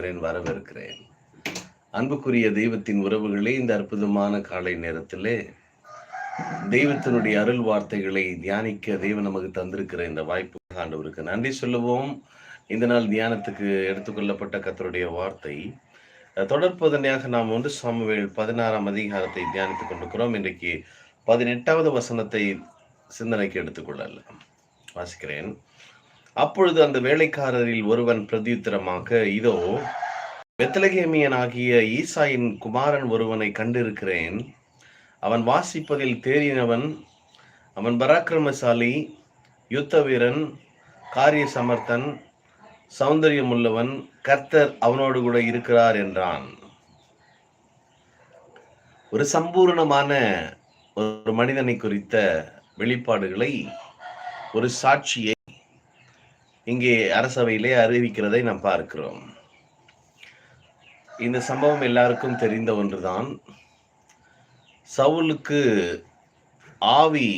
வரவேற்கிறேன். அன்புக்குரிய தெய்வத்தின் உறவுகளே இந்த அற்புதமான காலை நேரத்திலே தெய்வத்தினுடைய அருள் வார்த்தைகளை தியானிக்க தெய்வம் நமக்கு தந்திருக்கிற இந்த வாய்ப்பு ஆண்டவருக்கு நன்றி சொல்லுவோம். இந்த நாள் தியானத்துக்கு எடுத்துக்கொள்ளப்பட்ட கத்தருடைய வார்த்தை. தொடர்பதனையாக நாம் ஒன்று சாமுவேல் பதினாறாம் அதிகாரத்தை தியானித்துக் கொண்டிருக்கிறோம். இன்றைக்கு பதினெட்டாவது வசனத்தை சிந்தனைக்கு எடுத்துக்கொள்ளலாம். வாசிக்கிறேன். அப்பொழுது அந்த வேலைக்காரரில் ஒருவன் பிரதியுத்தரமாக இதோ பெத்தலகேமியனாகிய ஈசாயின் குமாரன் ஒருவனை கண்டிருக்கிறேன். அவன் வாசிப்பதில் தேறினவன் அவன் பராக்கிரமசாலி யுத்த வீரன் காரிய சமர்த்தன் சௌந்தரியம் உள்ளவன் கர்த்தர் அவனோடு கூட இருக்கிறார் என்றான். ஒரு சம்பூர்ணமான ஒரு மனிதனை குறித்த வெளிப்பாடுகளை ஒரு சாட்சியை இங்கே அரசவையிலே அறிவிக்கிறதை நாம் பார்க்கிறோம். இந்த சம்பவம் எல்லாருக்கும் தெரிந்த ஒன்றுதான். சவுலுக்கு ஆவி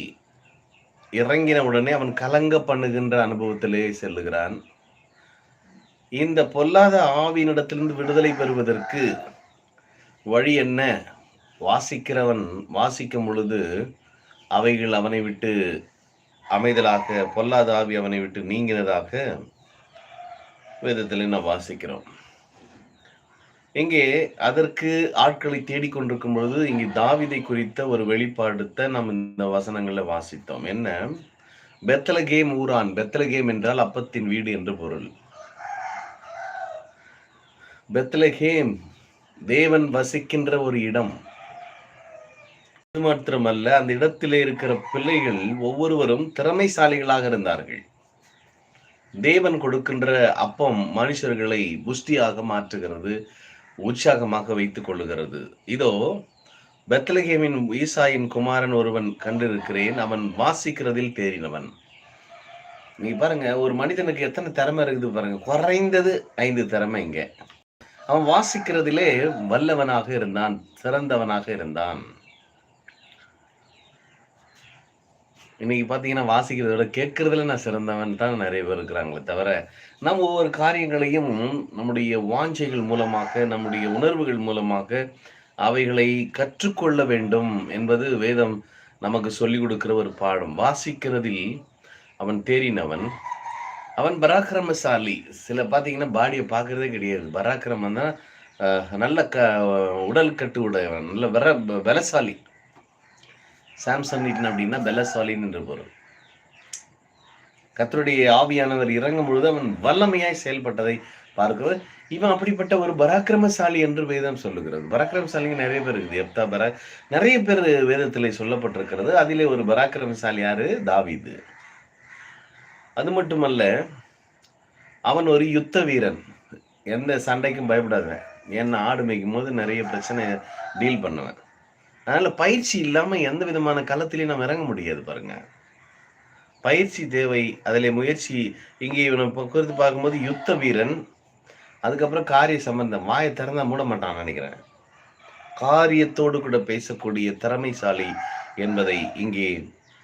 இறங்கின உடனே அவன் கலங்க பண்ணுகின்ற அனுபவத்திலே செல்லுகிறான். இந்த பொல்லாத ஆவியினிடத்திலிருந்து விடுதலை பெறுவதற்கு வழி என்ன? வாசிக்கிறவன் வாசிக்கும் பொழுது அவைகள் அவனை விட்டு அமைதலாக பொல்லாத ஆவி அவனை விட்டு நீங்கினதாக வேதத்தில் நாம் வாசிக்கிறோம். இங்கே அதற்கு ஆட்களை தேடிக்கொண்டிருக்கும் பொழுது இங்கே தாவிதை குறித்த ஒரு வெளிப்பாடுத்த நாம் இந்த வசனங்களில் வாசித்தோம். என்ன? பெத்தலகேம் ஊரான் பெத்தலகேம் என்றால் அப்பத்தின் வீடு என்று பொருள். பெத்தலகேம் தேவன் வசிக்கின்ற ஒரு இடம். மாத்திரமல்ல அந்த இடத்திலே இருக்கிற பிள்ளைகள் ஒவ்வொருவரும் திறமைசாலிகளாக இருந்தார்கள். தேவன் கொடுக்கின்ற அப்பம் மனுஷர்களை புஷ்டியாக மாற்றுகிறது உற்சாகமாக வைத்துக் கொள்ளுகிறது. இதோ பெத்தலகேமின் ஈசாயின் குமாரன் ஒருவன் கண்டிருக்கிறேன் அவன் வாசிக்கிறதில் தேறினவன். நீ பாருங்க ஒரு மனிதனுக்கு எத்தனை திறமை இருக்குது பாருங்க குறைந்தது ஐந்து திறமை இங்க. அவன் வாசிக்கிறதிலே வல்லவனாக இருந்தான் சிறந்தவனாக இருந்தான். இன்னைக்கு பார்த்தீங்கன்னா வாசிக்கிறத விட கேட்கறதுல நான் சிறந்தவன் தான் நிறைய பேர் இருக்கிறாங்களே தவிர நம்ம ஒவ்வொரு காரியங்களையும் நம்முடைய வாஞ்சைகள் மூலமாக நம்முடைய உணர்வுகள் மூலமாக அவைகளை கற்றுக்கொள்ள வேண்டும் என்பது வேதம் நமக்கு சொல்லிக் கொடுக்கிற ஒரு பாடம். வாசிக்கிறதில் அவன் தேறினவன் அவன் பராக்கிரமசாலி. சில பார்த்தீங்கன்னா பாடியை பார்க்கறதே கிடையாது. பராக்கிரமம் தான் நல்ல க உடல் கட்டு உடையவன் நல்ல வர பலசாலி சாம்சங் நீட்டன் அப்படின்னா பெலசாலின் என்று பொருள். கத்தருடைய ஆவியானவர் இறங்கும் பொழுது அவன் வல்லமையாய் செயல்பட்டதை பார்க்கிறது இவன் அப்படிப்பட்ட ஒரு பராக்கிரமசாலி என்று வேதம் சொல்லுகிறது. பராக்கிரமசாலிங்க நிறைய பேர் இருக்குது. எப்தா பரா நிறைய பேர் வேதத்தில் சொல்லப்பட்டிருக்கிறது. அதிலே ஒரு பராக்கிரமசாலி யாரு? தாவிது. அது மட்டுமல்ல அவன் ஒரு யுத்த வீரன். எந்த சண்டைக்கும் பயப்படாதவன் என்ன ஆடு மேய்க்கும் போது நிறைய பிரச்சனை டீல் பண்ணுவேன். அதனால் பயிற்சி இல்லாமல் எந்த விதமான களத்திலையும் நம்ம இறங்க முடியாது பாருங்க. பயிற்சி தேவை அதில் முயற்சி. இங்கே இவனை குறித்து பார்க்கும்போது யுத்த வீரன் அதுக்கப்புறம் காரிய சம்பந்தம். வாயை திறந்தா மூட மாட்டான் நினைக்கிறேன். காரியத்தோடு கூட பேசக்கூடிய திறமைசாலி என்பதை இங்கே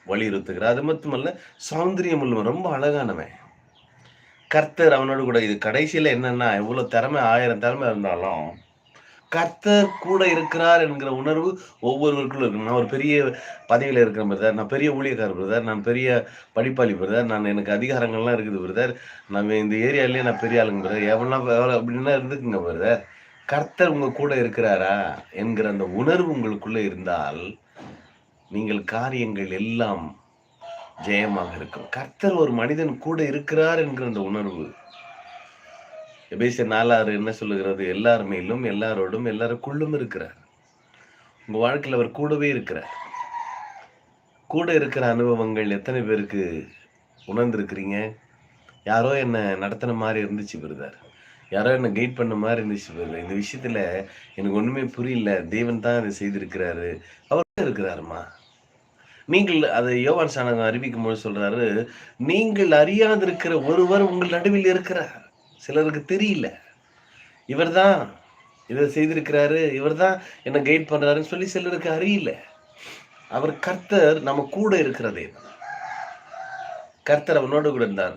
வலியுறுத்துகிறார். அது மட்டுமல்ல சௌந்தரியம் உள்ளவன் ரொம்ப அழகானவன். கர்த்தர் அவனோடு கூட இது கடைசியில் என்னென்னா இவ்வளோ திறமை ஆயிரம் திறமை இருந்தாலும் கர்த்தர் கூட இருக்கிறார் என்கிற உணர்வு ஒவ்வொருவருக்குள்ள இருக்கு நான் ஒரு பெரிய பதவியில் இருக்கிற பிரதர். நான் பெரிய ஊழியக்காரர் பிரதர். நான் பெரிய படிப்பாளி பிரதர். நான் எனக்கு அதிகாரங்கள்லாம் இருக்குது பிரதர். நம்ம இந்த ஏரியாலேயே நான் பெரிய ஆளுங்க பிரதர். எவ்வளோ எவ்வளோ அப்படின்னா இருந்துக்குங்க பிரதர். கர்த்தர் உங்க கூட இருக்கிறாரா என்கிற அந்த உணர்வு உங்களுக்குள்ள இருந்தால் நீங்கள் காரியங்கள் எல்லாம் ஜெயமாக இருக்கும். கர்த்தர் ஒரு மனிதன் கூட இருக்கிறார் என்கிற அந்த உணர்வு எபேசிய நாலாறு என்ன சொல்லுகிறது? எல்லார் மேலும் எல்லாரோடும் எல்லாருக்குள்ளும் இருக்கிறார். உங்க வாழ்க்கையில் அவர் கூடவே இருக்கிறார். கூட இருக்கிற அனுபவங்கள் எத்தனை பேருக்கு உணர்ந்திருக்கிறீங்க? யாரோ என்னை நடத்தின மாதிரி இருந்துச்சு பிரதர். யாரோ என்ன கைட் பண்ண மாதிரி இருந்துச்சு பிரதர். இந்த விஷயத்துல எனக்கு ஒண்ணுமே புரியல. தேவன் தான் அதை செய்திருக்கிறாரு. அவர் இருக்கிறாருமா? நீங்கள் அதை யோவான் சாணகம் அறிவிக்கும் போது சொல்றாரு நீங்கள் அறியாதிருக்கிற ஒருவர் உங்கள் நடுவில் இருக்கிறார். சிலருக்கு தெரியல. இவர் தான் இதை செய்திருக்கிறாரு இவர் தான் என்ன கைட் பண்றாருன்னு சொல்லி சிலருக்கு அறியல. அவர் கர்த்தர் நம்ம கூட இருக்கிறதே. கர்த்தர் அவனோடு கூட இருந்தார்.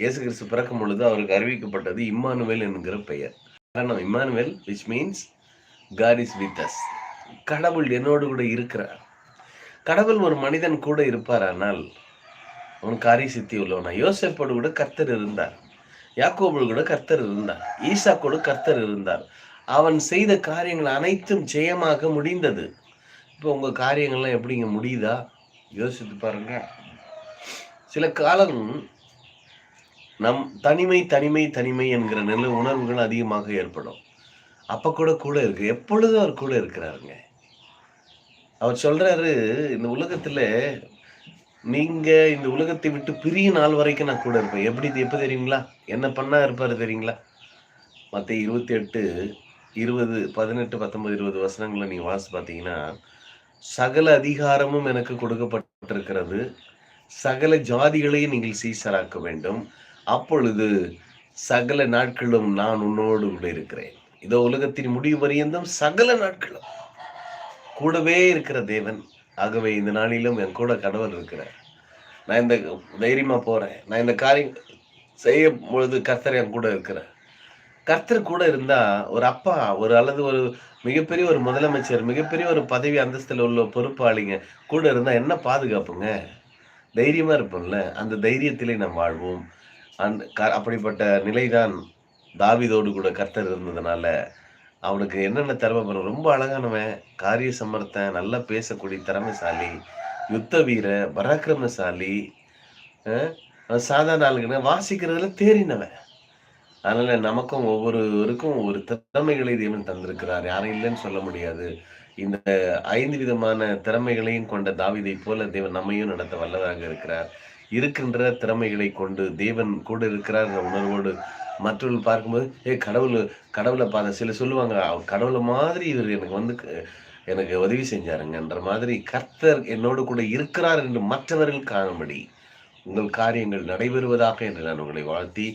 இயேசு கிறிஸ்து பிறக்கும் பொழுது அவருக்கு அறிவிக்கப்பட்டது இம்மானுவேல் என்கிற பெயர். காரணம் Emmanuel which means God is with us கடவுள் என்னோடு கூட இருக்கிறார். கடவுள் ஒரு மனிதன் கூட இருப்பாரானால் அவன் காரிய சித்தி உள்ளவனா. யோசிப்போடு கூட கர்த்தர் இருந்தார். யாக்கோபுல் கூட கர்த்தர் இருந்தார். ஈசா கூட கர்த்தர் இருந்தார். அவன் செய்த காரியங்கள் அனைத்தும் ஜெயமாக முடிந்தது. இப்போ உங்கள் காரியங்கள்லாம் எப்படிங்க? முடியுதா? யோசித்து பாருங்க. சில காலம் நம் தனிமை தனிமை தனிமை என்கிற நில உணர்வுகள் அதிகமாக ஏற்படும். அப்போ கூட கூட இருக்கு. எப்பொழுதும் அவர் கூட இருக்கிறாருங்க. அவர் சொல்றாரு இந்த உலகத்துல நீங்க இந்த உலகத்தை விட்டு பிரிய நாள் வரைக்கும் நான் கூட இருப்பேன். எப்படி எப்ப தெரியுங்களா? என்ன பண்ணா இருப்பாரு தெரியுங்களா? மத்த இருபத்தி எட்டு இருபது பதினெட்டு பத்தொன்பது இருபது வசனங்களை நீ வாசி பார்த்தீங்கன்னா சகல அதிகாரமும் எனக்கு கொடுக்கப்பட்டிருக்கிறது. சகல ஜாதிகளையும் நீங்கள் சீசராக்க வேண்டும். அப்பொழுது சகல நாட்களும் நான் உன்னோடு கூட இருக்கிறேன். இதோ உலகத்தின் முடிவு பரியந்தம் சகல நாட்களும். கூடவே இருக்கிற தேவன் ஆகவே இந்த நாளிலும் என் கூட கடவுள் இருக்கிறார். நான் இந்த தைரியமாக போகிறேன் நான் இந்த காரியம் செய்யும் பொழுது கர்த்தர் என் கூட இருக்கிறார். கர்த்தர் கூட இருந்தால் ஒரு அப்பா ஒரு அல்லது ஒரு மிகப்பெரிய ஒரு முதலமைச்சர் மிகப்பெரிய ஒரு பதவி அந்தஸ்தில் உள்ள பொறுப்பாளிங்க கூட இருந்தால் என்ன பாதுகாப்புங்க? தைரியமாக இருப்போம்ல. அந்த தைரியத்திலே நாம் வாழ்வோம். அந்த அப்படிப்பட்ட நிலைதான் தாவிதோடு கூட கர்த்தர் இருந்ததுனால அவனுக்கு என்னென்ன திறமை பண்ணும் ரொம்ப அழகானவன் காரிய சமர்த்தன் நல்லா பேசக்கூடிய திறமைசாலி யுத்த வீர பராக்கிரமசாலி சாதாரண ஆளுங்க வாசிக்கிறதுல தேறினவன். அதனால நமக்கும் ஒவ்வொருவருக்கும் ஒரு திறமைகளை தேவன் தந்திருக்கிறார். யாரும் இல்லைன்னு சொல்ல முடியாது. இந்த ஐந்து விதமான திறமைகளையும் கொண்ட தாவிதை போல தேவன் நம்மையும் நடத்த வல்லவராக இருக்கிறார். இருக்கின்ற திறமைகளை கொண்டு தேவன் கூட இருக்கிறார். உணர்வோடு மற்றவர்கள் பார்க்கும்போது ஏ கடவுள் கடவுளை பார்த்த சில சொல்லுவாங்க கடவுளை மாதிரி இவர் எனக்கு வந்து எனக்கு உதவி செஞ்சாருங்கன்ற மாதிரி கர்த்தர் என்னோடு கூட இருக்கிறார் என்று மற்றவர்கள் காணும்படி உங்கள் காரியங்கள் நடைபெறுவதாக என்று நான் உங்களை வாழ்த்தி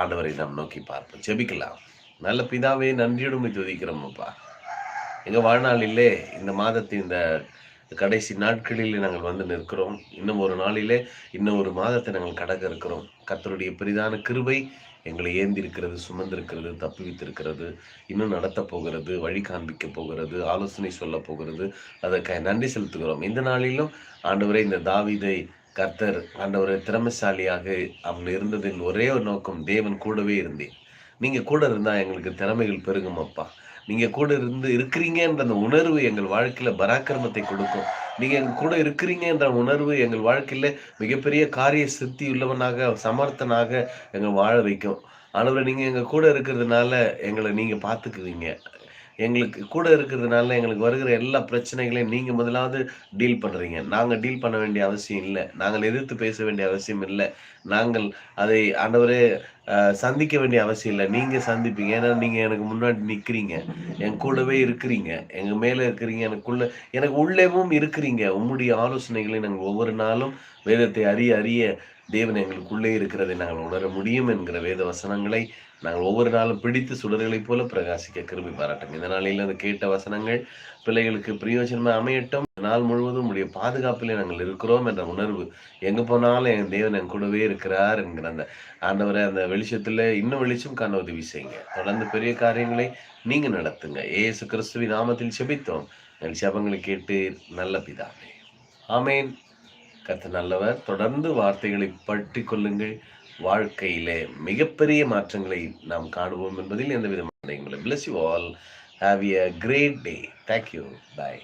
ஆண்டவரை நாம் நோக்கி பார்ப்போம். செபிக்கலாம் நல்ல பிதாவே நன்றியுடன் துதிக்கிறோம்ப்பா எங்கள் வாழ்நாளிலே இந்த மாதத்தின் இந்த கடைசி நாட்களில் நாங்கள் வந்து நிற்கிறோம். இன்னும் ஒரு நாளிலே இன்னும் ஒரு மாதத்தை நாங்கள் கடக்க இருக்கிறோம். கத்தருடைய பெரிதான கிருபை எங்களை ஏந்திருக்கிறது சுமந்திருக்கிறது தப்புவித்திருக்கிறது இன்னும் நடத்த போகிறது வழி காண்பிக்க போகிறது ஆலோசனை சொல்ல போகிறது. அதற்காக நன்றி செலுத்துகிறோம். இந்த நாளிலும் ஆண்டவரை இந்த தாவிதை கர்த்தர் ஆண்டவரை திறமைசாலியாக அவன் இருந்ததின் ஒரே ஒரு நோக்கம் தேவன் கூடவே இருந்தேன். நீங்கள் கூட இருந்தால் எங்களுக்கு திறமைகள் பெருகும் அப்பா. நீங்கள் கூட இருந்து இருக்கிறீங்கன்ற அந்த உணர்வு எங்கள் வாழ்க்கையில் பராக்கிரமத்தை கொடுக்கும். நீங்கள் எங்கள் கூட இருக்கிறீங்க என்ற உணர்வு எங்கள் வாழ்க்கையில் மிகப்பெரிய காரிய சித்தி உள்ளவனாக சமர்த்தனாக எங்களை வாழ வைக்கும். ஆனால் நீங்கள் எங்கள் கூட இருக்கிறதுனால எங்களை நீங்கள் பார்த்துக்குவீங்க எங்களுக்கு கூட இருக்கிறதுனால எங்களுக்கு வருகிற எல்லா பிரச்சனைகளையும் நீங்கள் முதலாவது டீல் பண்ணுறீங்க நாங்கள் டீல் பண்ண வேண்டிய அவசியம் இல்லை. நாங்கள் எதிர்த்து பேச வேண்டிய அவசியம் இல்லை. நாங்கள் அதை ஆண்டவரே சந்திக்க வேண்டிய அவசியம் இல்லை. நீங்க சந்திப்பீங்க. ஏன்னா நீங்கள் எனக்கு முன்னாடி நிற்கிறீங்க என் கூடவே இருக்கிறீங்க. எங்கள் மேலே இருக்கிறீங்க. எனக்குள்ள எனக்கு உள்ளேவும் இருக்கிறீங்க. உம்முடைய ஆலோசனைகளை நாங்கள் ஒவ்வொரு நாளும் வேதத்தை அறிய அறிய தேவன் எங்களுக்குள்ளே இருக்கிறதை நாங்கள் உணர முடியும் என்கிற வேத வசனங்களை நாங்கள் ஒவ்வொரு நாளும் பிடித்து சுடர்களைப் போல பிரகாசிக்க கிருமி பாராட்டும் இந்த நாளில் அந்த கேட்ட வசனங்கள் பிள்ளைகளுக்கு பிரயோஜனமாக அமையட்டும். நாள் முழுவதும் உடைய பாதுகாப்பிலே நாங்கள் இருக்கிறோம் என்ற உணர்வு. எங்கே போனாலும் என் தேவன் என் கூடவே இருக்கிறார் என்கிற அந்த ஆண்டவரை அந்த வெளிச்சத்துல இன்னும் வெளிச்சம் காண உதவி செய்யுங்க தொடர்ந்து பெரிய காரியங்களை நீங்க நடத்துங்க. ஏசு கிறிஸ்துவின் நாமத்தில் செபித்தோம் என் சபங்களை கேட்டு நல்ல பிதாவே. ஆமேன். கத்த நல்லவர். தொடர்ந்து வார்த்தைகளை பற்றி கொள்ளுங்கள். வாழ்க்கையிலே மிகப்பெரிய மாற்றங்களை நாம் காணுவோம் என்பதில் எந்த விதமான bless you all have a great day thank you bye